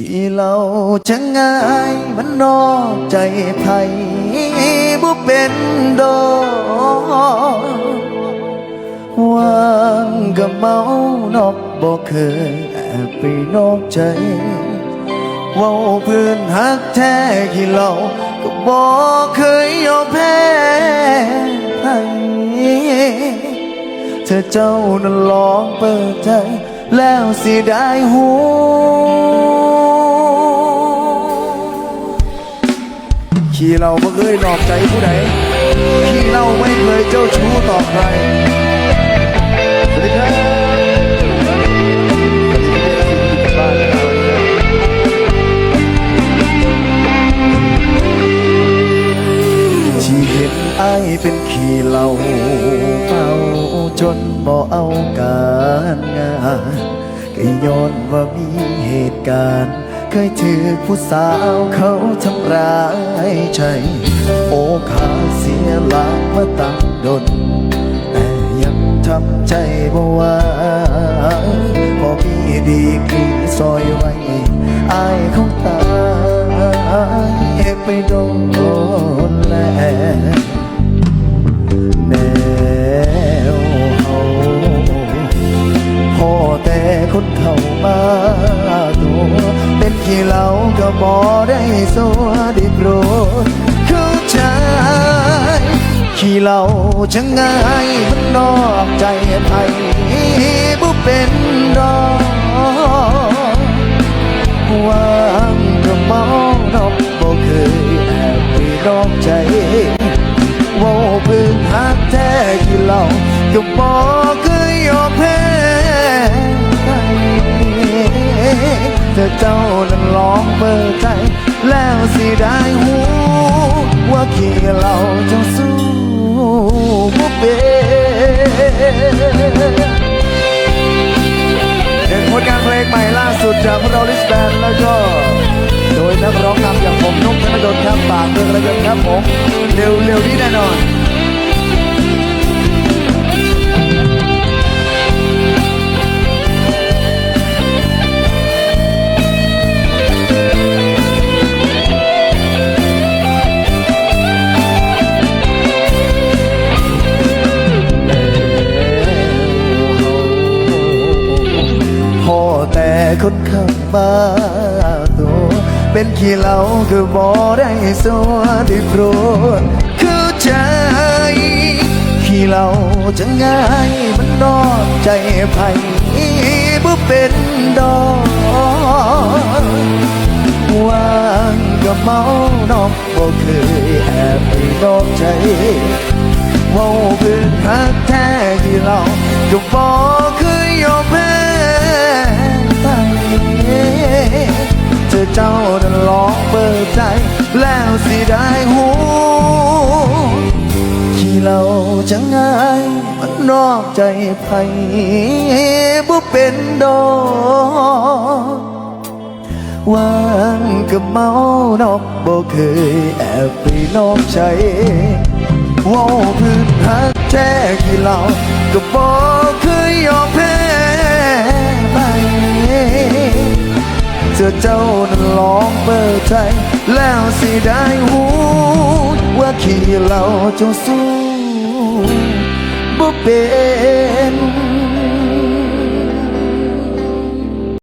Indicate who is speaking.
Speaker 1: ขี้เหล่าจะง่ายมันนอกใจไผบ่เป็นดอกว่างกับเมานอกบ่เคยแอบไปนอกใจเว้าเพื่อนหักแท้ขี้เหล่าก็บ่เคยยอมแพ้ใครเธอเจ้านั้นลองเปิดใจแล้วสิได้หู เราไม่เคยนอกใจผู้ใดขี้เราไม่เคยเจ้าชู้ต่อใครสวัสดีครับบ้านเราที่เห็นไอเป็นขี้เหล่าเมาจนบ่เอาการงานก็ย้อนว่ามีเหตุการณ์ ยถือผู้สาวเขาทำร้ายใจ โอขาเสียหลักมาตั้งดน แต่ยังทำใจบ่ไหว่าพอมีดีคือซอยไว้อายคงตายไปโดนแล้ว บ่ได้สัวได้โปรดเข้าใจขี้เหล่าจะง่ายมันนอกใจไผบ่เป็นดอกวางก็เมานอกบ่เคยแอบไปนอกใจว่าเพิ่งหักแท้ขี้เหล่าก็บ่เค ได้หูว่าขี้เราจะสู้บ่เป็นเด็กผลงานเพลงใหม่ล่าสุดจากพวกเราลิสแบนแล้วก็โดยนักร้องนำอย่างผมนุ่มธนดลครับปากเรื่องระไรกันครับผม เร็วเร็วนี้แน่นอน บ้าตัวเป็นขี้เหล้าคือบ่ได้สวดได้โปรดคือใจขี้เหล้าจะง่ายมันนอกใจไผ่บ่เป็นดอกวางก็เมานอกบ่เคยแอบไปนอกใจเว่าเพื่อนหักแท้ที่เราก็บอก อเจ้านั้นลองเปิดใจ แล้วสิได้หูที่เราจะง่ายมันนอกใจไผบ่เป็นดอกวางกับเมานอกบ่เคยแอบไปนอกใจว่าพื้นหักแท้กี่เราก็บอก เธอเจ้านั้นลองเปิดใจ แล้วสิได้หูว่าขี้เราจะสู้บ่เป็น